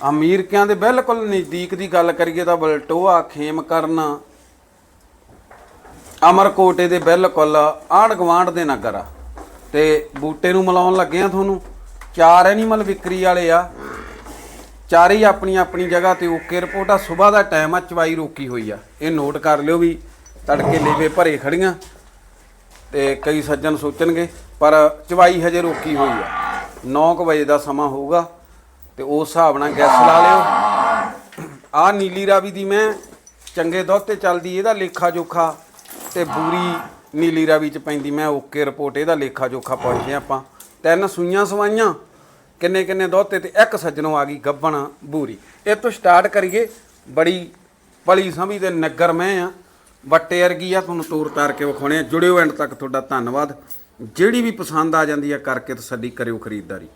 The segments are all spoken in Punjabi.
ਅਮੀਰਕਿਆਂ ਦੇ ਬਿਲਕੁਲ ਨਜ਼ਦੀਕ ਦੀ ਗੱਲ ਕਰੀਏ ਤਾਂ ਬਲਟੋਆ ਖੇਮ ਕਰਨ ਅਮਰਕੋਟੇ ਦੇ ਬਿਲਕੁਲ ਆਂਢ ਗਵਾਂਢ ਦੇ ਨਗਰ ਆ। ਤੇ ਬੂਟੇ ਨੂੰ ਮਿਲਾਉਣ ਲੱਗੇ ਆ ਤੁਹਾਨੂੰ। ਚਾਰ ਐਨੀਮਲ ਵਿਕਰੀ ਵਾਲੇ ਆ। ਚਾਰੇ ਹੀ ਆਪਣੀ ਆਪਣੀ ਜਗ੍ਹਾ ਤੇ ਓਕੇ ਰਿਪੋਰਟ ਆ। ਸਵੇਰ ਦਾ ਟਾਈਮ ਆ, ਚਵਾਈ ਰੋਕੀ ਹੋਈ ਆ। ਇਹ ਨੋਟ ਕਰ ਲਿਓ ਵੀ ਤੜਕੇ ਲੇਵੇ ਭਰੇ ਖੜੀਆਂ ਤੇ ਕਈ ਸੱਜਣ ਸੋਚਣਗੇ, ਪਰ ਚਵਾਈ ਹਜੇ ਰੋਕੀ ਹੋਈ ਆ। 9 ਵਜੇ ਦਾ ਸਮਾਂ ਹੋਊਗਾ। ਤੇ ਉਸ ਹਿਸਾਬ ਨਾਲ ਗੈਸ ਲਾ ਲਿਓ। ਆ ਨੀਲੀ ਰਾਵੀ ਦੀ ਮੈਂ ਚੰਗੇ ਦੁੱਧ ਤੇ ਚੱਲਦੀ, ਇਹਦਾ ਲੇਖਾ ਜੋਖਾ ਤੇ ਬੂਰੀ ਨੀਲੀ ਰਾਵੀ ਚ ਪੈਂਦੀ, ਮੈਂ ਓਕੇ ਰਿਪੋਰਟ ਇਹਦਾ ਲੇਖਾ ਜੋਖਾ ਪੁੱਛਦੇ ਹਾਂ ਆਪਾਂ। ਤਿੰਨ ਸੂਈਆਂ ਸਵਾਈਆਂ, ਕਿੰਨੇ ਕਿੰਨੇ ਦੁੱਧ ਤੇ ਇੱਕ ਸੱਜਣੋਂ ਆ ਗਈ ਗੱਬਣ ਬੂਰੀ। ਇਹ ਤੋਂ ਸਟਾਰਟ ਕਰੀਏ, ਬੜੀ ਪਲੀ ਸਮੀ ਦੇ ਨਗਰ ਮੈਂ ਆ। ਵੱਟੇ ਵਰਗੀ ਆ, ਤੁਹਾਨੂੰ ਤੋਰ ਤਾਰ ਕੇ ਵਿਖਾਉਣੇ ਆ। ਜੁੜਿਓ ਐਂਡ ਤੱਕ ਤੁਹਾਡਾ ਧੰਨਵਾਦ। ਜਿਹੜੀ ਵੀ ਪਸੰਦ ਆ ਜਾਂਦੀ ਆ, ਕਰਕੇ ਤਸੱਲੀ ਕਰਿਓ ਖਰੀਦਦਾਰੀ।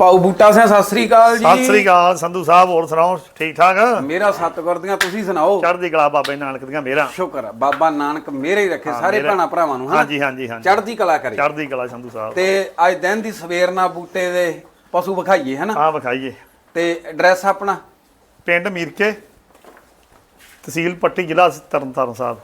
ਪਾਉ ਬੂਟਾ ਸਿੰਘ ਸਤਿ ਸ੍ਰੀ ਅਕਾਲ ਜੀ। ਸਤਿ ਸ੍ਰੀ ਅਕਾਲ ਸੰਧੂ ਸਾਹਿਬ ਹੋਰ ਸੁਣਾਓ ਠੀਕ ਠਾਕ? ਮੇਰਾ ਸਤਿਗੁਰ ਦੀਆਂ ਤੁਸੀਂ ਸੁਣਾਓ? ਚੜ੍ਹਦੀ ਕਲਾ ਬਾਬੇ ਨਾਨਕ ਦੀਆਂ ਮੇਰਾ। ਸ਼ੁਕਰ ਆ ਬਾਬਾ ਨਾਨਕ ਮੇਰੇ ਹੀ ਰੱਖੇ ਸਾਰੇ ਭੈਣਾਂ ਭਰਾਵਾਂ ਨੂੰ ਹਾਂਜੀ ਹਾਂਜੀ ਹਾਂਜੀ। ਚੜ੍ਹਦੀ ਕਲਾ ਕਰੇ। ਚੜ੍ਹਦੀ ਕਲਾ ਸੰਧੂ ਸਾਹਿਬ। ਤੇ ਅੱਜ ਦਿਨ ਦੀ ਸਵੇਰ ਨਾਲ ਬੂਟੇ ਦੇ ਪਸ਼ੂ ਵਿਖਾਈਏ ਹਨਾ? ਆ ਵਿਖਾਈਏ। ਤੇ ਐਡਰੈਸ ਆਪਣਾ? ਪਿੰਡ ਮੀਰਕੇ ਤਹਿਸੀਲ ਪੱਟੀ ਜ਼ਿਲ੍ਹਾ ਤਰਨਤਾਰਨ ਸਾਹਿਬ।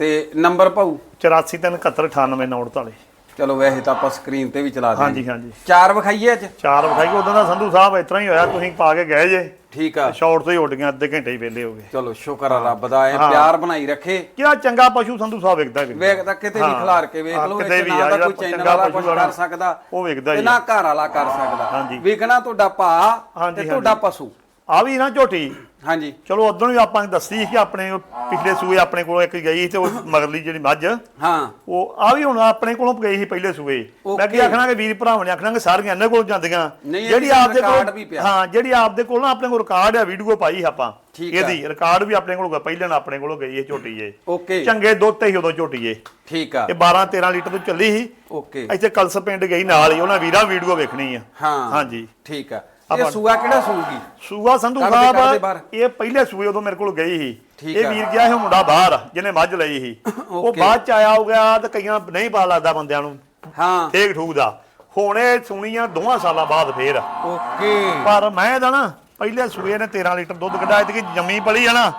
ਤੇ ਨੰਬਰ ਪਾਉ 8437718948 ਚਲੋ ਵੈਸੇ ਤਾਂ ਆਪਾਂ ਸਕਰੀਨ ਤੇ ਵੀ ਚਲਾ ਹਾਂਜੀ ਹਾਂਜੀ। ਚਾਰ ਵਿਖਾਈਏ ਅੱਜ? ਚਾਰ ਵਿਖਾਈਏ ਉਦੋਂ ਦਾ ਸੰਧੂ ਸਾਹਿਬ ਇਸ ਤਰ੍ਹਾਂ ਹੀ ਹੋਇਆ ਤੁਸੀਂ ਪਾ ਕੇ ਗਏ ਜੇ। ਠੀਕ ਆ। ਸ਼ਾਰਟ ਤੋਂ ਹੀ ਉੱਡ ਗਏ ਅੱਧੇ ਘੰਟੇ ਹੀ ਵੇਲੇ ਹੋ ਗਏ। ਚਲੋ ਸ਼ੁਕਰ ਆ ਰੱਬ ਦਾ ਇਹ ਪਿਆਰ ਬਣਾਈ ਰੱਖੇ। ਕਿਹੜਾ ਚੰਗਾ ਪਸ਼ੂ ਸੰਧੂ ਸਾਹਿਬ ਵਿਕਦਾ ਵੀ। ਵੇਖ ਤਾਂ ਕਿਤੇ ਵੀ। ਖਿਲਾਰ ਕੇ ਵੇਖ ਲਓ ਕਿਤੇ ਇਹ ਵੀ ਨਾ ਆ ਤਾਂ ਜਿਹੜਾ ਕੋਈ ਚੈਨਲ ਵਾਲਾ ਕੁਝ ਕਰ ਸਕਦਾ ਉਹ ਵਿਕਦਾ ਤੇ ਹੀ ਨਾ ਘਰ ਵਾਲਾ ਕਰ ਸਕਦਾ। ਵਿਕਣਾ ਤੁਹਾਡਾ ਭਾ ਤੇ ਤੁਹਾਡਾ। ਪਸ਼ੂ। ਆ ਵੀ ਨਾ ਝੋਟੀ। ਹਾਂਜੀ। ਚਲੋ ਉਦੋਂ ਵੀ ਆਪਾਂ ਨੇ ਦੱਸੀ ਕਿ ਆਪਣੇ ਪਿਛਲੇ ਸੂਏ ਆਪਣੇ ਕੋਲੋਂ ਇੱਕ ਗਈ ਤੇ ਉਹ ਮਗਰਲੀ ਜਿਹੜੀ ਮੱਝ। ਹਾਂ। ਉਹ ਆ ਵੀ ਹੁਣ ਆਪਣੇ ਕੋਲੋਂ ਗਈ ਸੀ ਪਹਿਲੇ ਸੂਏ। ਮੈਂ ਕੀ. ਆਖਣਾ ਕਿ ਵੀਰ ਭਰਾਵਾਂ ਨੇ ਆਖਣਾ ਕਿ ਸਾਰੀਆਂ ਇਹਨਾਂ ਕੋਲ ਜਾਂਦੀਆਂ। ਜਿਹੜੀ record ਵੀ ਕੋਲ। ਹਾਂ ਜਿਹੜੀ ਆਪਦੇ ਕੋਲ ਨਾ ਆਪਣੇ ਕੋਲ ਰਿਕਾਰਡ ਆ ਵੀਡੀਓ ਪਾਈ ਆਪਾਂ। ਇਹਦੀ ਰਿਕਾਰਡ ਵੀ ਆਪਣੇ ਕੋਲ ਪਹਿਲਾਂ ਆਪਣੇ ਕੋਲੋਂ ਗਈ ਇਹ ਝੋਟੀ ਏ ਓਕੇ। ਚੰਗੇ ਦੁੱਧ ਤੇ ਹੀ ਉਦੋਂ ਝੋਟੀ ਏ ਠੀਕ ਆ। ਇਹ 12 13 ਲੀਟਰ ਤੋਂ ਚੱਲੀ ਸੀ। ਓਕੇ। ਇੱਥੇ ਕਲਸ ਪਿੰਡ ਗਈ ਨਾਲ ਹੀ ਉਹਨਾਂ ਵੀਰਾਂ ਵੀਡੀਓ ਵੇਖਣੀ ਆ। ਹਾਂ। ਹਾਂਜੀ। ਠੀਕ ਆ। ਇਹ ਸੂਆ ਕਿਹੜਾ ਸੂਗੀ? ਸੂਆ ਸੰਧੂ ਸਾਹਿਬ। ਇਹ ਪਹਿਲੇ ਸੂਏ ਉਦੋਂ ਮੇਰੇ ਕੋਲ ਗਈ ਸੀ। ਇਹ। ਵੀਰ ਗਿਆ ਸੀ ਮੁੰਡਾ ਬਾਹਰ ਜਿਹਨੇ ਮੱਝ ਲਈ ਸੀ। ਉਹ. ਬਾਅਦ ਚ ਆਇਆ ਹੋ ਗਿਆ ਤੇ ਕਈਆਂ ਨਹੀਂ ਪਤਾ ਲੱਗਦਾ ਬੰਦਿਆਂ ਨੂੰ। ਹਾਂ। ਠੀਕ ਠੂਕ ਦਾ। ਹੁਣ ਇਹ ਸੁਣੀਆਂ ਦੋਹਾਂ ਸਾਲਾਂ ਬਾਅਦ ਫੇਰ। ਓਕੇ। ਪਰ ਮੈਂ ਦਾ ਨਾ ਪਹਿਲੇ ਸੂਏ ਨੇ 13 ਲੀਟਰ ਦੁੱਧ ਕੱਢਿਆ ਤੇ ਜੰਮੀ ਪਲੀ ਆ ਨਾ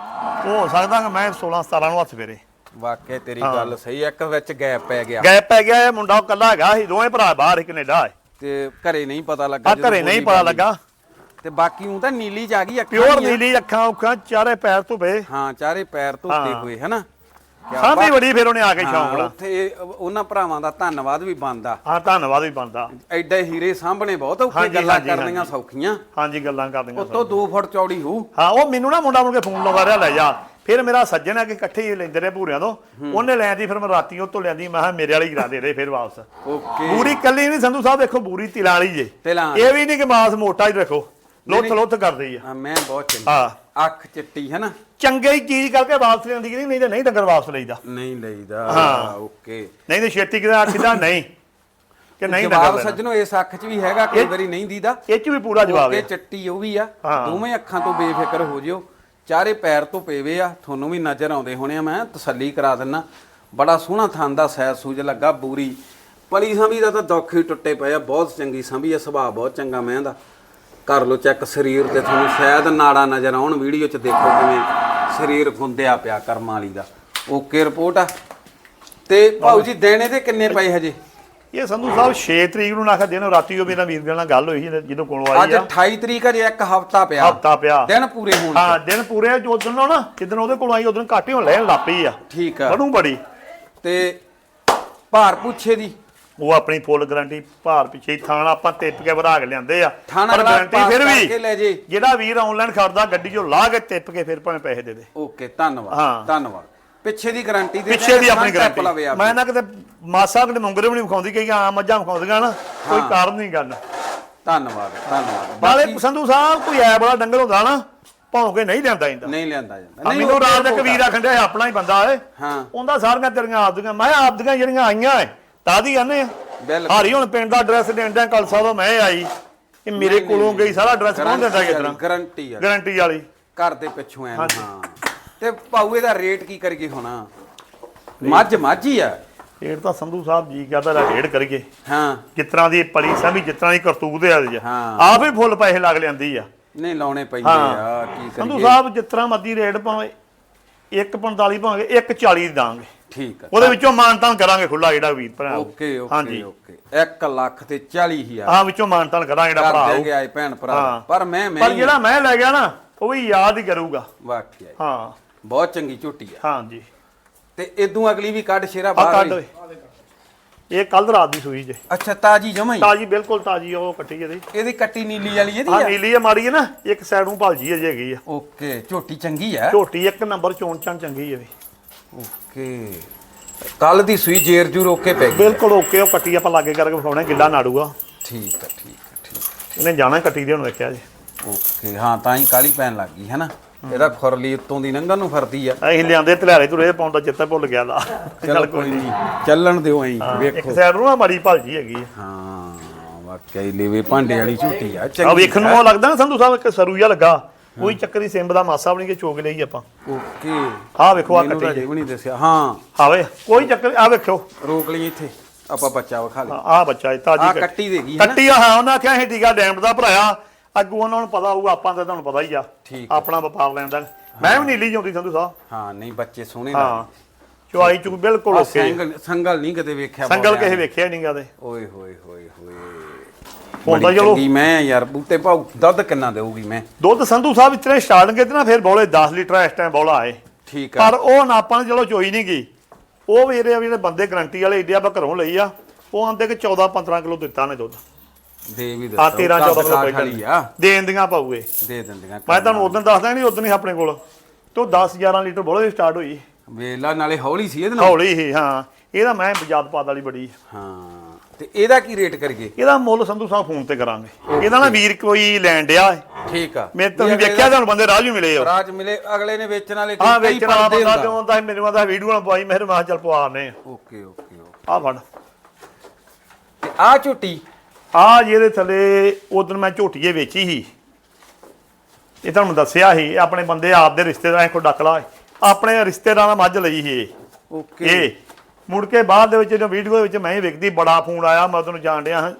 ਉਹ ਹੋ ਸਕਦਾ ਕਿ ਮੈਂ 16 17 ਨੂੰ ਹੱਥ ਫੇਰੇ। ਵਾਕਿਆ ਤੇਰੀ ਗੱਲ ਸਹੀ ਇੱਕ ਵਿੱਚ ਗੈਪ ਪੈ ਗਿਆ। ਗੈਪ ਪੈ ਗਿਆ ਇਹ ਮੁੰਡਾ ਇਕੱਲਾ ਹੈਗਾ ਸੀ ਦੋਵੇਂ ਭਰਾ ਬਾਹਰ ਕੈਨੇਡਾ। ਹੈ ਤੇ ਘਰੇ ਨਹੀਂ ਪਤਾ ਲੱਗਾ ਆ ਜਦੋਂ ਘਰੇ ਨਹੀਂ ਬੋਲੀ ਪਤਾ ਬਾਲੀ। ਲੱਗਾ। ਤੇ ਬਾਕੀ ਉਹ ਤਾਂ ਨੀਲੀ ਚ ਆ ਗਈ ਅੱਖਾਂ ਪਿਓਰ ਦੀਆਂ। ਨੀਲੀ ਅੱਖਾਂ ਉੱਖਾਂ ਚਾਰੇ ਪੈਰ ਤੋਂ ਬੇ ਹਾਂ ਚਾਰੇ ਪੈਰ ਧੋਤੇ ਹਾਂ। ਹੋਏ ਹਨਾ ਕਿਆ ਸਾਂਭੀ ਬਾਤ- ਬੜੀ ਫਿਰ ਉਹਨੇ ਆ ਕੇ ਹਾਂ, ਸ਼ੌਂਕ ਨਾਲ ਉੱਥੇ ਉਹਨਾਂ ਭਰਾਵਾਂ ਦਾ ਧੰਨਵਾਦ ਵੀ ਬਣਦਾ। ਹਾਂ ਧੰਨਵਾਦ ਵੀ ਬਣਦਾ। ਐਡੇ ਹੀਰੇ ਸਾਹਮਣੇ ਬਹੁਤ ਔਖੇ ਹਾਂਜੀ, ਗੱਲਾਂ ਹਾਂਜੀ, ਕਰਨੀਆਂ ਹਾਂਜੀ। ਸੌਖੀਆਂ। ਹਾਂਜੀ ਗੱਲਾਂ ਕਰਦੀਆਂ ਉਤੋਂ 2 ਫੁੱਟ ਚੌੜੀ ਹੋਊ। ਹਾਂ ਉਹ ਮੈਨੂੰ ਨਾ ਮੁੰਡਾ ਮੁੜ ਕੇ ਫੋਨ ਲਾਉਂਦਾ ਰਿਹਾ ਲੈ ਜਾ। ਫਿਰ ਮੇਰਾ ਸੱਜਣ ਆ ਕਿ ਇਕੱਠੇ ਹੀ ਲੈਂਦੇ ਰਹੇ ਭੂਰਿਆਂ ਤੋਂ। ਉਹਨੇ ਲੈਂਦੀ ਫਿਰ ਮੈਂ ਰਾਤੀ ਉਹ ਤੋਂ ਲੈਂਦੀ ਮੈਂ ਕਿਹਾ ਮੇਰੇ ਵਾਲੀ ਕਰਾ ਦੇ ਰਹੇ ਫਿਰ ਵਾਪਸ। ਓਕੇ। ਬੂਰੀ ਕੱਲੀ ਨਹੀਂ ਸੰਧੂ ਸਾਹਿਬ ਦੇਖੋ ਬੂਰੀ ਤਿਲਾਂ ਵਾਲੀ ਜੇ। ਤਿਲਾਂ। ਇਹ ਵੀ ਨਹੀਂ ਕਿ ਮਾਸ ਮੋਟਾ ਹੀ ਰੱਖੋ ਲੁੱਥ। ਲੁੱਥ ਕਰਦੀ ਆ। ਹਾਂ, ਮੈਂ ਬਹੁਤ ਚੰਗੀ ਹਾਂ। ਅੱਖ ਚਿੱਟੀ ਹੈ ਨਾ। ਚੰਗੇ ਹੀ ਚੀਜ਼ ਕਰਕੇ ਵਾਪਸ ਲੈਂਦੀ ਕਿ ਨਹੀਂ ਨਹੀਂ ਤਾਂ ਨਹੀਂ ਡੰਗਰ ਵਾਪਸ ਲਈਦਾ। ਨਹੀਂ ਲਈਦਾ। ਹਾਂ। ਓਕੇ। ਨਹੀਂ ਤੇ ਛੇਤੀ ਕਿਦਾ ਆਖੀਦਾ ਨਹੀਂ ਕਿ ਨਹੀਂ ਜਵਾਬ ਡੰਗਰ ਲੈਣਾ। ਸੱਜਣੋ ਇਸ ਅੱਖ 'ਚ ਵੀ ਹੈਗਾ ਕਈ ਵਾਰੀ ਨਹੀਂ ਦੀਦਾ। ਇਹ ਚ ਵੀ ਪੂਰਾ ਜਵਾਬ ਓਕੇ ਹੈ। ਚਿੱਟੀ ਉਹ ਵੀ ਆ। ਦੋਵੇਂ ਅੱਖਾਂ ਤੋਂ ਬੇਫਿਕਰ ਹੋ ਜਿਓ। ਚਾਰੇ ਪੈਰ ਤੋਂ ਪੇਵੇ ਆ, ਤੁਹਾਨੂੰ ਵੀ ਨਜ਼ਰ ਆਉਂਦੇ ਹੋਣੇ ਆ, ਮੈਂ ਤਸੱਲੀ ਕਰਾ ਦਿੰਨਾ। ਬੜਾ ਸੋਹਣਾ ਥਾਂ ਦਾ ਸੈਰ ਸੂਜ ਲੱਗਾ ਬੂਰੀ। ਪਲੀ ਸੰਭੀ ਦਾ ਤਾਂ ਦੁੱਖ ਹੀ ਟੁੱਟੇ ਪਏ ਆ, ਬਹੁਤ ਚੰਗੀ ਸੰਭੀ ਆ, ਸੁਭਾਅ ਬਹੁਤ ਚੰਗਾ ਮੈਂ ਦਾ। ਕਰ ਲੋ ਚੈੱਕ ਸਰੀਰ ਤੇ, ਤੁਹਾਨੂੰ ਸ਼ਾਇਦ ਨਾੜਾ ਨਜ਼ਰ ਆਉਣ, ਵੀਡੀਓ 'ਚ ਦੇਖੋ ਕਿਵੇਂ ਸਰੀਰ ਗੁੰਦਿਆ ਪਿਆ ਕਰਮਾਂ ਵਾਲੀ ਦਾ। ਓਕੇ ਰਿਪੋਰਟ ਆ। ਤੇ ਭਾਊ ਜੀ, ਦੇਣੇ ਦੇ ਕਿੰਨੇ ਪਏ ਹਜੇ? ਇਹ ਸੰਧੂ ਸਾਹਿਬ 6 ਤਰੀਕ ਨੂੰ ਨਾਖਾ ਦਿਨ ਰਾਤੀ ਉਹ ਮੇਰਾ ਵੀਰ ਨਾਲ ਗੱਲ ਹੋਈ ਸੀ ਜਦੋਂ ਕੋਲੋਂ ਆਈ ਅੱਜ ਆ। 28 ਤਰੀਕ ਹਜੇ ਇੱਕ ਹਫਤਾ ਪਿਆ। ਹਫਤਾ ਪਿਆ। ਦਿਨ ਪੂਰੇ ਹੋਣ ਹਾਂ ਦਿਨ ਪੂਰੇ ਜੋ ਦਿਨ ਨਾ ਜਿੱਦਣ ਉਹਦੇ ਕੋਲ ਆਈ ਉਦੋਂ ਘੱਟ ਹੀ ਹੋਣ ਲੈਣ ਲੱਪੀ ਆ। ਠੀਕ ਆ। ਬੜੂ ਬੜੀ। ਤੇ ਭਾਰ ਪੁੱਛੇ ਦੀ? ਉਹ ਆਪਣੀ ਫੁੱਲ ਗਾਰੰਟੀ ਭਾਰ ਪਿੱਛੇ ਹੀ ਥਾਣ ਆਪਾਂ ਟਿੱਪ ਕੇ ਵਧਾ ਕੇ ਲਿਆਂਦੇ ਆ। ਥਾਣਾ ਪਰ ਗਾਰੰਟੀ ਫਿਰ ਵੀ ਜਿਹੜਾ ਵੀਰ ਆਨਲਾਈਨ ਖੜਦਾ ਗੱਡੀ ਚੋਂ ਲਾ ਕੇ ਟਿੱਪ ਕੇ ਫਿਰ ਭਾਵੇਂ ਪੈਸੇ ਦੇ ਦੇ। ਓਕੇ ਧੰਨਵਾਦ। ਹਾਂ। ਧੰਨਵਾਦ। ਪਿੱਛੇ ਦੀ ਗਾਰੰਟੀ ਦੇ ਪਿੱਛੇ ਦੀ ਆਪਣੀ ਗਾਰੰਟੀ। ਮੈਂ ਨਾ ਕਿਤੇ ਮਾਸਾ ਕਿਤੇ ਮੁੰਗਰੇ ਵੀ ਨਹੀਂ ਵਿਖਾਉਂਦੀ ਕਿ ਆਮ ਮੱਝਾਂ ਵਿਖਾਉਂਦੀਆਂ ਨਾ ਕੋਈ। ਕਾਰਨ ਨਹੀਂ ਗੱਲ। ਧੰਨਵਾਦ ਧੰਨਵਾਦ। ਨਾਲੇ ਸੰਧੂ ਸਾਹਿਬ ਕੋਈ ਐ ਬੜਾ ਡੰਗਰ ਹੁੰਦਾ ਨਾ ਭੌਂ ਕੇ ਨਹੀਂ ਲੈਂਦਾ ਇੰਦਾ। ਨਹੀਂ ਲਿਆਂਦਾ ਜਾਂਦਾ। ਮੈਨੂੰ ਰਾਤ ਤੱਕ ਵੀਰ ਆਖਣ ਡਿਆ ਆਪਣਾ ਹੀ ਬੰਦਾ ਏ। ਹਾਂ। ਉਹਦਾ ਸਾਰੀਆਂ ਤੇਰੀਆਂ ਆਪਦੀਆਂ ਮੈਂ ਆਪਦੀਆਂ ਜਿਹੜੀਆਂ ਆਈਆਂ ਏ ਤਾਦੀ ਆਨੇ ਹਾਰੀ ਹੁਣ ਪਿੰਡ ਦਾ ਐਡਰੈਸ ਦੇਂਦਾ ਕਲਸਾ ਤੋਂ ਮੈਂ ਆਈ ਇਹ ਮੇਰੇ ਕੋਲੋਂ ਗਈ ਸਾਰਾ ਐਡਰੈਸ ਕੌਣ ਦਿੰਦਾ ਤਰ੍ਹਾਂ ਗਰੰਟੀ ਆ ਗਾਰੰਟੀ ਵਾਲੀ। ਘਰ ਦੇ ਪਿੱਛੋਂ ਐ ਹਾਂ। ਤੇ ਭਾਊ ਇਹਦਾ ਰੇਟ ਕੀ ਕਰੀਏ ਹੁਣ? ਮੱਝ ਮਾਝੀ ਆ। ਰੇਟ ਤਾਂ ਸੰਧੂ ਸਾਹਿਬ ਜੀ ਕਹਿੰਦਾ ਰਾ ਰੇਡ ਕਰੀਏ। ਹਾਂ। ਤਰ੍ਹਾਂ ਦੀ ਪਲੀ ਸਮੀ ਤਰ੍ਹਾਂ ਦੀ ਕਰਤੂਤ ਆ ਜੀ। ਆਪ ਹੀ ਫੁੱਲ ਪੈਸੇ ਲੱਗ ਲੈਂਦੀ ਆ। ਨਹੀਂ ਲਾਉਣੇ ਪੈਂਦੇ। ਆ ਕੀ ਸੰਧੂ ਕਰੀਏ ਸਾਹਿਬ ਜਿਸ ਤਰ੍ਹਾਂ ਮੱਦੀ ਰੇਟ ਭਾਵੇਂ 145 ਭਾਵੇਂ 140 ਦਾਂਗੇ। ਠੀਕ ਆ। ਉਹਦੇ ਵਿੱਚੋਂ ਮਾਨਤਾਨ ਕਰਾਂਗੇ ਖੁੱਲਾ ਜਿਹੜਾ ਵੀਰ ਭਰਾ। Okay okay okay. 1 ਲੱਖ ਤੇ 40 ਹਜ਼ਾਰ। ਹਾਂ ਵਿੱਚੋਂ ਮਾਨਤਾਨ ਕਰਾਂਗੇ ਜਿਹੜਾ ਭਰਾ ਆਏ ਭੈਣ ਭਰਾ। ਪਰ ਮੈਂ ਮੈਂ ਪਰ ਜਿਹੜਾ ਮੈਂ ਲੈ ਗਿਆ ਨਾ ਉਹ ਵੀ ਯਾਦ ਹੀ ਕਰੂਗਾ। ਵਾਕਿਆ ਹੀ। ਬਹੁਤ ਚੰਗੀ ਝੋਟੀ ਆ। ਹਾਂਜੀ। ਤੇ ਇਦੋਂ ਅਗਲੀ ਵੀ ਕੱਢ ਸ਼ੇਰਾ ਆ ਬਾਹਰ ਕੱਢ। ਓਏ। ਇਹ ਕੱਲ ਰਾਤ ਦੀ ਸੂਈ ਜੇ। ਅੱਛਾ ਤਾਜੀ ਜਮਾ ਹੀ। ਤਾਜੀ ਬਿਲਕੁਲ ਤਾਜੀ ਉਹ ਕੱਟੀ ਇਹਦੀ। ਇਹਦੀ ਕੱਟੀ ਨੀਲੀ ਵਾਲੀ ਇਹਦੀ ਆ? ਨੀਲੀ ਆ ਮਾੜੀ ਹੈ ਨਾ। ਇੱਕ ਸਾਈਡ ਨੂੰ ਭਾਲਜੀ ਅਜੇ ਹੈਗੀ ਆ। ਓਕੇ ਝੋਟੀ ਚੰਗੀ ਆ? ਝੋਟੀ ਇੱਕ ਨੰਬਰ ਚੋਣ ਚਣ ਚੰਗੀ ਹੈ ਵੀ ਓਕੇ। ਕੱਲ ਦੀ ਸੂਈ ਜੇਰ ਜੂ ਰੋਕੇ ਪੈ ਗਈ ਬਿਲਕੁਲ ਓਕੇ ਉਹ ਕੱਟੀ ਆਪਾਂ ਲਾਗੇ ਕਰਕੇ ਵਿਖਾਉਣਾ ਗਿੱਲਾ ਨਾੜੂਗਾ ਠੀਕ ਆ ਠੀਕ ਆ ਠੀਕ ਇਹਨੇ ਜਾਣਾ ਕੱਟੀ ਦੇ ਹੁਣ ਵੇਖਿਆ ਜੀ। ਓਕੇ ਹਾਂ ਤਾਂ ਹੀ ਕਾਲੀ ਪੈਣ ਲੱਗ ਗਈ ਹੈਨਾ ਇਹਦਾ ਖੁਰਲੀ ਉੱਤੋਂ ਦੀ ਨੰਗਨ ਨੂੰ ਫਰਦੀ ਆ। ਅਸੀਂ ਲਿਆਂਦੇ ਧਲਿਆਰੇ ਧੁਰੇ ਪਾਉਣ ਦਾ ਚਿੱਤਾ ਭੁੱਲ ਗਿਆ ਲਾ। ਚਲ ਕੋਈ ਨਹੀਂ ਚੱਲਣ ਦਿਓ ਐਂ ਇੱਕ ਵੇਖੋ। ਸਾਈਡ ਨੂੰ ਨਾ ਮਾੜੀ ਭਾਲਜੀ ਹੈਗੀ ਆ। ਹਾਂ ਵਾਕਿਆ ਹੀ ਲੇਵੇ ਭਾਂਡੇ ਵਾਲੀ ਝੋਟੀ ਆ ਆ ਚੰਗੀ ਵੇਖਣ ਨੂੰ ਉਹ ਲੱਗਦਾ ਨਾ ਸੰਧੂ ਸਾਹਿਬ ਇੱਕ ਸਰੂ ਜਿਹਾ ਲੱਗਾ। ਕੋਈ ਚੱਕਰੀ ਸਿੰਬ ਦਾ ਮਾਸਾ ਬਣੀ ਕੇ ਚੋਕ ਲਈ ਆਪਾਂ। ਓਕੇ। ਆਹ ਵੇਖੋ ਆ ਮੈਨੂੰ ਤਾਂ ਕੱਟੀ ਜੇ ਵੀ ਨਹੀਂ ਦੱਸਿਆ। ਹਾਂ। ਆਵੇ ਕੋਈ ਚੱਕਰ ਆ ਵੇਖੋ ਰੋਕ ਲਈ ਇੱਥੇ ਆਪਾਂ ਬੱਚਾ ਵਿਖਾ ਲਈ। ਆ ਬੱਚਾ ਇਹ ਤਾਜੀ ਆ ਕੱਟੀ ਹੈਨਾ ਕੱਟੀ ਆ ਹਾਂ ਉਹਨਾਂ ਆਖਿਆ ਇਹ ਟੀਕਾ ਡੈਮ ਦਾ ਭਰਾਇਆ। ਅੱਗੂ ਉਹਨਾਂ ਨੂੰ ਪਤਾ ਹੋਊਗਾ ਆਪਾਂ ਤਾਂ ਤੁਹਾਨੂੰ ਪਤਾ ਹੀ ਆ। ਠੀਕ ਆਪਣਾ ਵਪਾਰ ਲੈਣ ਦਾ। ਮੈਂ ਵੀ ਨੀਲੀ ਜਾਂਦੀ ਸੰਧੂ ਸਾਹਿਬ। ਹਾਂ ਨਹੀਂ ਬੱਚੇ ਸੋਹਣੇ ਹਾਂ। ਚੁਆਈ ਚੁ ਬਿਲਕੁਲ ਆ ਓਕੇ ਸੰਗਲ ਸੰਗਲ ਨਹੀਂ ਕਦੇ ਵੇਖਿਆ ਸੰਗਲ ਕਿਸੇ। ਵੇਖਿਆ ਨਹੀਂ ਗਾਦੇ ਓਏ ਹੋਏ ਹੋਏ ਹੋਏ। ਤਾਂ ਬੜੀ ਚਲੋ। ਚੰਗੀ ਮੈਂ ਯਾਰ ਬੂਟੇ ਭਾਉ ਦੁੱਧ ਕਿੰਨਾ ਦੇਊਗੀ ਮੈਂ? ਦੁੱਧ ਸੰਧੂ ਸਾਹਿਬ ਇਤਨੇ ਸਟਾਰਟਿੰਗ ਤੇ ਨਾ ਫਿਰ ਬੋਲੇ 10 ਲੀਟਰ ਇਸ ਟਾਈਮ ਬੋਲਾ ਆਏ ਠੀਕ ਆ। ਪਰ ਉਹ ਨਾ ਆਪਾਂ ਨੇ ਚਲੋ ਚੋਈ ਨਹੀਂ ਗਈ। ਉਹ ਵੀ ਇਹਦੇ ਜਿਹੜੇ ਬੰਦੇ ਗਰੰਟੀ ਵਾਲੇ ਏਡੇ ਆਪਾਂ ਘਰੋਂ ਲਈ ਆ। ਉਹ ਆਂਦੇ ਕਿ 14 15 ਕਿਲੋ ਦਿੱਤਾ ਨੇ ਦੁੱਧ। ਦੇ ਵੀ ਆ ਦਿੱਤਾ। 13 14 ਕਿਲੋ ਪਹਿਲਾਂ ਆ। ਦੇਣ ਦੀਆਂ ਪਾਉਏ ਦੇ ਦਿੰਦੀਆਂ ਮੈਂ ਤੁਹਾਨੂੰ ਉਦੋਂ ਦੱਸਦਾ ਨਹੀਂ ਉਦੋਂ ਹੀ ਆਪਣੇ ਕੋਲ। ਤੋਂ 10 11 ਲੀਟਰ ਬੋਲੇ ਸਟਾਰਟ ਹੋਈ। ਵੇਲਾ ਨਾਲੇ ਹੌਲੀ ਸੀ ਇਹਦੇ ਨਾਲ। ਹੌਲੀ ਹੀ ਹਾਂ। ਇਹਦਾ ਮੈਂ ਬਜਾਤ ਪਾਦ ਵਾਲੀ ਬੜੀ। ਹਾਂ। ਤੇ ਇਹਦਾ ਕੀ ਰੇਟ ਕਰੀਏ? ਇਹਦਾ ਮੁੱਲ ਸੰਧੂ ਸਾਹਿਬ ਫੋਨ ਤੇ ਕਰਾਂਗੇ। ਇਹਦਾ ਨਾ ਵੀਰ ਕੋਈ ਲੈਣ ਡਿਆ ਹੈ। ਠੀਕ ਆ। ਮੈਂ ਤੁਸੀਂ ਵੇਖਿਆ ਤੁਹਾਨੂੰ ਬੰਦੇ ਰਾਜੂ ਮਿਲੇ ਹੋ ਰਾਜ ਮਿਲੇ ਅਗਲੇ ਨੇ ਵੇਚਣ ਵਾਲੇ ਹਾਂ ਕਈ ਵੇਚਣ ਵਾਲਾ ਬੰਦਾ ਸੀ, ਮੈਨੂੰ ਆਂਦਾ ਵੀਡੀਓ ਨਾਲ ਪਾਈ ਮੈਂ ਕਿਹਾ ਮੈਂ ਕਿਹਾ ਚੱਲ ਪਵਾ ਆਨੇ ਓਕੇ ਓਕੇ ਓਕੇ ਆ ਫੜ। ਤੇ ਆ ਝੋਟੀ ਆ ਜਿਹਦੇ ਥੱਲੇ ਉਦੋਂ ਮੈਂ ਝੋਟੀਏ ਵੇਚੀ ਸੀ। ਇਹ ਤੁਹਾਨੂੰ ਦੱਸਿਆ ਸੀ ਇਹ ਆਪਣੇ ਬੰਦੇ ਆਪ ਦੇ ਰਿਸ਼ਤੇਦਾਰਾਂ ਕੋਲ ਡੱਕਲਾ ਆਪਣੇ ਰਿਸ਼ਤੇਦਾਰਾਂ ਨਾਲ ਮੱਝ ਲਈ ਸੀ ਇਹ। ਓਕੇ। ਇਹ ਮੁੜ ਕੇ ਬਾਅਦ ਦੇ ਵਿੱਚ ਜਦੋਂ ਵੀਡੀਓ ਵਿੱਚ ਮੈਂ ਹੀ ਵੇਖਦੀ ਬੜਾ ਫੋਨ ਆਇਆ ਮੈਂ ਤੁਹਾਨੂੰ ਜਾਣ ਡਿਆ ਹਾਂ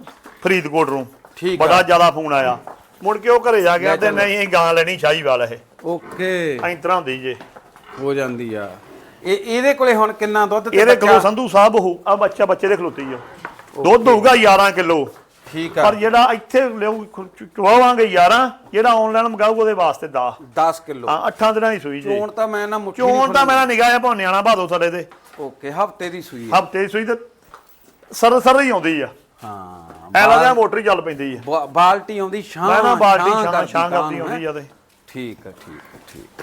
ਫਰੀਦਕੋਟ ਨੂੰ। ਠੀਕ ਆ। ਬੜਾ ਜ਼ਿਆਦਾ ਫੋਨ ਆਇਆ। ਮੁੜ ਕੇ ਉਹ ਘਰੇ ਜਾ ਗਿਆ ਤੇ। ਨਹੀਂ ਇਹ ਗਾਂ ਲੈਣੀ ਸ਼ਾਹੀਵਾਲ ਇਹ। ਓਕੇ। ਐਂ ਤਰ੍ਹਾਂ ਹੁੰਦੀ ਜੇ। ਹੋ ਜਾਂਦੀ ਆ। ਇਹ ਇਹਦੇ ਕੋਲੇ ਹੁਣ ਕਿੰਨਾ ਦੁੱਧ ਤੇ ਇਹਦੇ ਬੱਚਾ? ਕੋਲ ਸੰਧੂ ਸਾਹਿਬ ਹੋ ਆ ਬੱਚਾ ਬੱਚੇ ਦੇ ਖਲੋਤੀ ਆ। ਦੁੱਧ ਹੋਊਗਾ 11 ਕਿਲੋ। ਠੀਕ ਆ। ਪਰ ਜਿਹੜਾ ਇੱਥੇ ਲਿਓ ਚਵਾਵਾਂਗੇ 11 ਜਿਹੜਾ ਆਨਲਾਈਨ ਮੰਗਾਊਗਾ ਉਹਦੇ ਵਾਸਤੇ 10 10 ਕਿਲੋ। ਹਾਂ 8 ਦਿਨਾਂ ਦੀ ਸੂਈ ਜੀ। ਚੋਣ ਤਾਂ ਮੈਂ ਨਾ ਮੁੱਠੀ ਚੋਣ ਤਾਂ ਮੇਰਾ ਨਿਗਾਹ ਆ ਭਾਵੇਂ ਆਣਾ ਬਾਦੋ ਸਾਡੇ ਤੇ। ਓਕੇ ਹਫ਼ਤੇ ਦੀ ਸੂਈ ਆ। ਹਫ਼ਤੇ ਦੀ ਸੂਈ ਤੇ ਸਰ ਸਰ ਹੀ ਆਉਂਦੀ ਆ। ਹਾਂ ਐ ਲੱਗਦਾ ਮੋਟਰ ਹੀ ਚੱਲ ਪੈਂਦੀ ਆ। ਬਾਲਟੀ ਆਉਂਦੀ ਛਾਂ ਮੈਂ ਨਾ ਬਾਲਟੀ ਛਾਂ ਛਾਂ ਕਰਦੀ ਆਉਂਦੀ ਆ ਤੇ। ਠੀਕ ਆ ਠੀਕ ਆ ਠੀਕ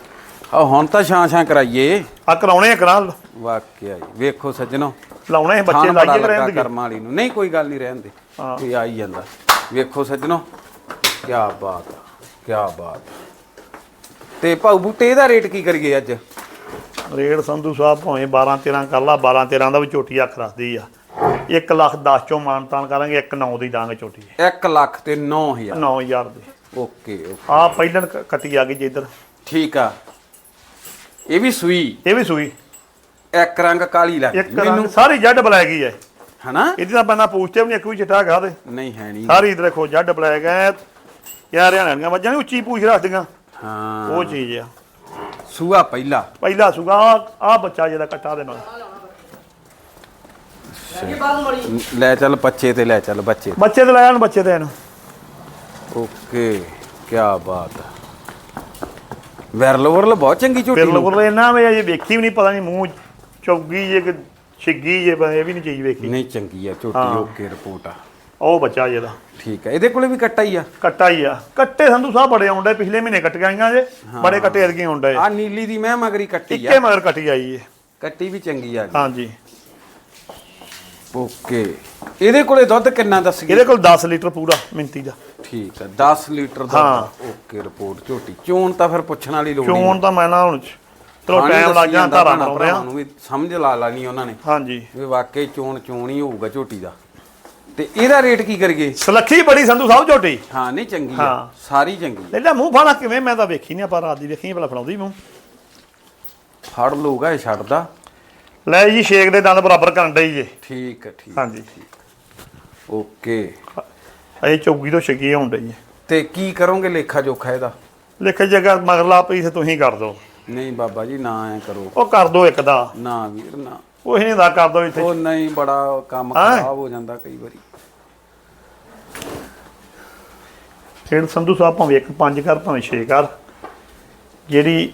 ਆ। ਹੁਣ ਤਾਂ ਛਾਂ ਛਾਂ ਕਰਾਈਏ। ਆ ਕਰਾਉਣੇ ਆ ਕਰਾਂ ਵਾਕਿਆ ਜੀ। ਵੇਖੋ ਸੱਜਣੋ। ਲਾਉਣੇ ਬੱਚੇ ਲਾਈਏ ਕਰਮਾਂ ਵਾਲੀ ਨੂੰ। ਨਹੀਂ ਕੋਈ ਗੱਲ ਨਹੀਂ ਰਹਿੰਦੇ ਹਾਂ। ਇਹ ਆਈ ਜਾਂਦਾ। ਵੇਖੋ ਸੱਜਣੋ ਕੀ ਬਾਤ ਆ ਕੀ ਬਾਤ। ਆ। ਤੇ ਭਾਊ ਬੂਟੇ ਇਹਦਾ ਰੇਟ ਕੀ ਕਰੀਏ ਅੱਜ? ਰੇਡ ਸੰਧੂ ਸਾਹਿਬ ਭਾਵੇਂ 12 13 ਕਰ ਲਾ 12 13 ਦਾ ਵੀ ਝੋਟੀ ਅੱਖ ਰੱਖਦੀ ਆ। 1 ਲੱਖ 10 ਚੋਂ ਮਾਨਤਾਨ ਕਰਾਂਗੇ 1 9 ਦੀ ਦਾਂਗੇ ਝੋਟੀ। 1 ਲੱਖ ਤੇ 9000 9000 ਦੀ। Okay okay. ਆ ਪਹਿਲਣ ਕ- ਕੱਟੀ ਆ ਗਈ ਜੀ ਇੱਧਰ। ਠੀਕ ਆ। ਇਹ ਵੀ ਸੂਈ? ਇਹ ਵੀ ਸੂਈ। ਇੱਕ ਰੰਗ ਕਾਲੀ ਲੱਗ ਇੱਕ ਰੰਗ ਸਾਰੀ ਜੱਡ ਬਲੈਕ ਹੀ ਹੈ ਹਨਾ? ਇਹਦੀ ਤਾਂ ਬੰਦਾ ਪੁੱਛਦੇ ਵੀ ਨਹੀਂ ਵੀ ਚਿੱਟਾ ਗਾ ਦੇ ਨਹੀਂ ਹੈ ਨਹੀਂ। ਸਾਰੀ ਇਧਰ ਦੇਖੋ ਜੱਡ ਬਲੈਕ ਹੈ ਯਾਰ ਹਰਿਆਣਾ ਦੀਆਂ ਮੱਝਾਂ ਨੀ ਉੱਚੀ ਪੂਛ ਰੱਖਦੀਆਂ। ਹਾਂ। ਉਹ ਚੀਜ਼ ਆ। ਸੂਆ ਪਹਿਲਾ। ਪਹਿਲਾ ਸੁਗਾ ਆ ਬੱਚਾ ਜਿਹਦਾ ਕੱਟਾ ਦੇ ਨਾਲ। ਲੈ ਚੱਲ ਬੱਚੇ ਤੇ ਲੈ ਚੱਲ ਬੱਚੇ ਤੇ। ਬੱਚੇ ਤੇ ਲੈ ਆਣ ਬੱਚੇ ਤੇ ਇਹਨੂੰ ਓਕੇ ਕੀ ਬਾਤ ਆ। ਵਰਲ ਵਰਲ ਬਹੁਤ ਚੰਗੀ ਝੋਟੀ ਨੂੰ। ਲੋਕ ਇਹਨਾਂ ਵਿੱਚ ਅਜੇ ਵੇਖੀ ਵੀ ਨਹੀਂ ਪਤਾ ਨਹੀਂ ਮੂੰਹ ਚੌਗੀ ਜੇ ਕਿ ਛਿੱਗੀ ਜੇ ਇਹ ਵੀ ਨਹੀਂ ਚੀਜ਼ ਵੇਖੀ। ਨਹੀਂ ਚੰਗੀ ਆ ਝੋਟੀ ਹਾਂ। ਓਕੇ ਰਿਪੋਰਟ ਆ। ਉਹ ਬੱਚਾ ਜਿਹਦਾ ਠੀਕ ਆ ਇਹਦੇ ਕੋਲੇ ਵੀ ਕੱਟਾ ਹੀ ਆ? ਕੱਟਾ ਹੀ ਆ। ਕੱਟੇ ਸੰਧੂ ਸਾਹਿਬ ਬੜੇ ਆਉਂਦੇ ਪਿਛਲੇ ਮਹੀਨੇ ਕੱਟ ਗਈਆਂ ਜੇ ਬੜੇ ਕੱਟੇ ਅਰਗੇ ਆਉਂਦੇ। ਆ ਨੀਲੀ ਦੀ ਮੈਂ ਮਗਰੀ ਕੱਟੀ ਇੱਕੇ ਆ ਮਗਰ ਕੱਟੀ ਆਈ ਏ। ਕੱਟੀ ਵੀ ਚੰਗੀ ਆ ਹਾਂਜੀ। ਓਕੇ। ਇਹਦੇ ਕੋਲੇ ਦੁੱਧ ਕਿੰਨਾ ਦੱਸ ਗਈ? ਇਹਦੇ ਕੋਲ 10 ਲੀਟਰ ਪੂਰਾ ਮਿੰਤੀ ਦਾ। ਠੀਕ ਹੈ 10 ਲੀਟਰ ਦਾ ਓਕੇ ਰਿਪੋਰਟ ਝੋਟੀ। ਚੋਣ ਤਾਂ ਫਿਰ ਪੁੱਛਣ ਵਾਲੀ ਲੋੜ ਨਹੀਂ ਚੋਣ ਤਾਂ ਮੈਂ ਨਾ ਹੁਣ ਚਲੋ ਟਾਈਮ ਲੱਗ ਜਾਂਦਾ ਧਾਰਾ ਬਣਾਉਂਦੇ ਆ। ਨੂੰ ਵੀ ਸਮਝ ਲਾ ਲੈਣੀ ਉਹਨਾਂ ਨੇ ਹਾਂਜੀ। ਵੀ ਵਾਕਈ ਚੋਣ ਚੋਣ ਹੀ ਹੋਊਗਾ ਝੋਟੀ ਦਾ। ਤੇ ਇਹਦਾ ਰੇਟ ਕੀ ਕਰੀਏ? ਸੁਲੱਖੀ ਬੜੀ ਸੰਧੂ ਸਾਹਿਬ ਝੋਟੀ। ਹਾਂ ਨਹੀਂ ਚੰਗੀ ਆ। ਸਾਰੀ ਚੰਗੀ ਆ। ਇਹਦਾ ਮੂੰਹ ਫਾਣਾ ਕਿਵੇਂ? ਮੈਂ ਤਾਂ ਵੇਖੀ ਨਹੀਂ ਆਪਾਂ ਰਾਤ ਦੀ ਵੇਖੀ ਭਲਾ ਫੜਾਉਂਦੀ ਮੂੰਹ। ਫੜ ਲਊਗਾ ਇਹ ਛੱਡਦਾ ਲੈ ਜੀ ਸ਼ੇਕ ਦੇ ਦੰਦ ਬਰਾਬਰ ਕਰਨ ਡਈ ਜੇ। ਠੀਕ ਹੈ ਠੀਕ ਹਾਂਜੀ। ਓਕੇ। ਇਹ ਚੌਗੀ ਤੋਂ ਛਕੀ ਹੋਣ ਡਈ ਹੈ। ਤੇ ਕੀ ਕਰੋਗੇ ਲੇਖਾ ਜੋਖਾ ਇਹਦਾ? ਲਿਖ ਜਗ੍ਹਾ ਮਗਰਲਾ ਪੀਸ ਤੁਸੀਂ ਕਰ ਦਿਓ। ਨਹੀਂ ਬਾਬਾ ਜੀ ਨਾ ਐ ਕਰੋ। ਉਹ ਕਰ ਦਿਓ ਇੱਕ ਦਾ। ਨਾ ਵੀਰ ਨਾ। ਉਹ ਨਹੀਂ ਦਾ ਕਰ ਦਿਓ ਇੱਥੇ। ਉਹ ਨਹੀਂ ਬੜਾ ਕੰਮ ਹਾਂ। ਖਰਾਬ ਹੋ ਜਾਂਦਾ ਕਈ ਵਾਰੀ। ਫਿਰ ਸੰਧੂ ਸਾਹਿਬ ਭਾਵੇਂ ਇੱਕ ਪੰਜ ਕਰ ਭਾਵੇਂ ਛੇ ਕਰ। ਜਿਹੜੀ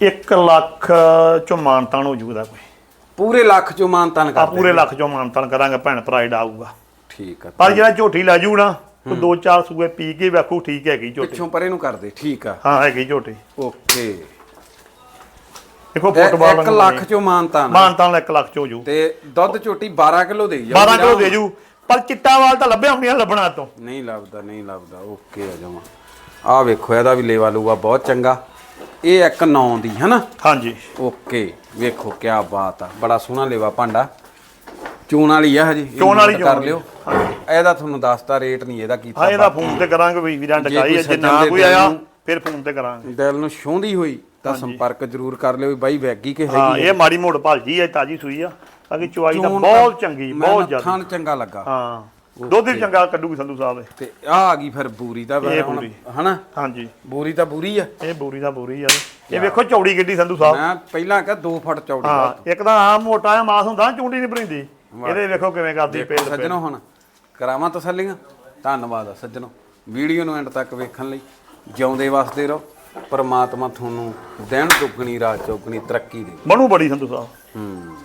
1 ਲੱਖ ਚੋਂ ਮਾਨਤਾਨ ਹੋ ਜੂਗਾ ਕੋਈ। ਪੂਰੇ ਲੱਖ ਚੋਂ ਮਾਨਤਨ ਆ ਪੂਰੇ ਲੱਖ ਚੋਂ ਮਾਨਤਾਨ ਕਰਾਂਗੇ ਭੈਣ ਭਰਾ ਜਿਹੜਾ ਆਊਗਾ। ਠੀਕ ਆ ਪਰ ਜਿਹੜਾ ਝੋਟੀ ਲੈ ਜੂ ਨਾ ਉਹ ਦੋ ਚਾਰ ਸੂਏ ਪੀ ਕੇ ਵੇਖੋ ਠੀਕ ਹੈਗੀ ਝੋਟੀ। ਪਿੱਛੋਂ ਪਰੇ ਨੂੰ ਕਰਦੇ ਠੀਕ ਆ। ਹਾਂ ਹੈਗੀ ਝੋਟੀ। ਓਕੇ। ਦੇਖੋ ਫੁੱਟਬਾਲ 1 ਲੱਖ ਚੋਂ ਮਾਨਤਨ ਮਾਨਤਾਨ 1 ਲੱਖ ਚੋ ਜੂ। ਤੇ ਦੁੱਧ ਝੋਟੀ 12 ਕਿਲੋ ਦੇਈ ਜਾਊ 12 ਕਿਲੋ ਦੇ ਜੂ। ਪਰ ਚਿੱਟਾ ਵਾਲ ਤਾਂ ਲੱਭਿਆ ਹੁੰਦੀਆਂ ਲੱਭਣਾ ਤੋਂ। ਨਹੀਂ ਲੱਭਦਾ ਨਹੀਂ ਲੱਭਦਾ। ਓਕੇ ਆ ਜਾਵਾਂ ਆ ਵੇਖੋ ਇਹਦਾ ਵੀ ਲੇਵਾ ਲੂਗਾ ਬਹੁਤ ਚੰਗਾ। ਇਹ ਇੱਕ 9 ਦੀ ਹਨਾ? ਹਾਂਜੀ। ਓਕੇ ਵੇਖੋ ਕੀ ਬਾਤ ਆ। ਬੜਾ ਸੋਹਣਾ ਲੇਵਾ ਭਾਂਡਾ। ਚੋਣ ਵਾਲੀ ਆ ਹਜੀ ਚੋਣ ਵਾਲੀ ਕਰ ਲਿਓ। ਇਹਦਾ ਤੁਹਾਨੂੰ ਦੱਸਤਾ ਰੇਟ ਨਹੀਂ ਇਹਦਾ ਕੀਤਾ ਹਾਂ ਇਹਦਾ ਫੋਨ ਤੇ ਕਰਾਂਗੇ ਵੀ ਵੀਰਾਂ ਟਕਾਈ ਕੋਈ ਹੈ ਜੇ ਨਾ ਦੇ ਕੋਈ ਆਇਆ ਫਿਰ ਫੋਨ ਤੇ ਕਰਾਂਗੇ। ਦਿਲ ਨੂੰ ਛੋਂਦੀ ਹੋਈ ਤਾਂ ਸੰਪਰਕ ਜ਼ਰੂਰ ਕਰ ਲਿਓ ਵੀ ਬਾਈ ਵੈਗੀ ਕਿ ਹਾਂ ਹੈਗੀ ਇਹ ਮਾੜੀ ਮੋੜ ਭਾਲਜੀ ਹੈ ਤਾਜੀ ਸੂਈ ਆ। ਬਾਕੀ ਚੁਆਈ ਚੋਣ ਬਹੁਤ ਚੰਗੀ ਬਹੁਤ ਜ਼ਿਆਦਾ। ਥਣ ਚੰਗਾ ਲੱਗਾ। ਹਾਂ ਦੁੱਧ ਵੀ ਚੰਗਾ ਕੱਢੂਗੀ ਸੰਧੂ ਸਾਹਿਬ। ਤੇ ਆ ਆ ਗਈ ਫਿਰ ਬੂਰੀ ਦਾ ਹੁਣ। ਹਨਾ? ਹਾਂਜੀ। ਬੂਰੀ ਤਾਂ ਬੂਰੀ ਆ। ਇਹ ਬੋਰੀ ਦਾ ਬੋਰੀ ਯਾਰ ਇਹ ਵੇਖੋ ਚੌੜੀ ਕਿੱਡੀ ਸੰਧੂ ਸਾਹਿਬ। ਮੈਂ ਪਹਿਲਾਂ ਕਹ 2 ਫੁੱਟ ਚੌੜੀ ਹਾਂ ਇੱਕ ਤਾਂ ਆਮ ਮੋਟਾ ਜਿਹਾ ਮਾਸ ਹੁੰਦਾ ਚੁੰਡੀ ਨਹੀਂ ਭਰਿੰਦੀ। ਇਹਦੇ ਵੇਖੋ ਕਿਵੇਂ ਕਰਦੀ ਪੇਲ ਸੱਜਣੋ ਹੁਣ ਕਰਾਵਾਂ ਤਸੱਲੀਆਂ? ਧੰਨਵਾਦ ਆ ਸੱਜਣੋ। ਵੀਡੀਓ ਨੂੰ ਐਂਡ ਤੱਕ ਵੇਖਣ ਲਈ ਜਿਉਂਦੇ ਵਸਦੇ ਰਹੋ। ਪਰਮਾਤਮਾ ਤੁਹਾਨੂੰ ਦਿਨ ਦੁੱਗਣੀ ਰਾਤ ਚੌਗਣੀ ਤਰੱਕੀ ਦੇ ਬਣੂ ਬੜੀ ਸੰਧੂ ਸਾਹਿਬ। ਹੂੰ।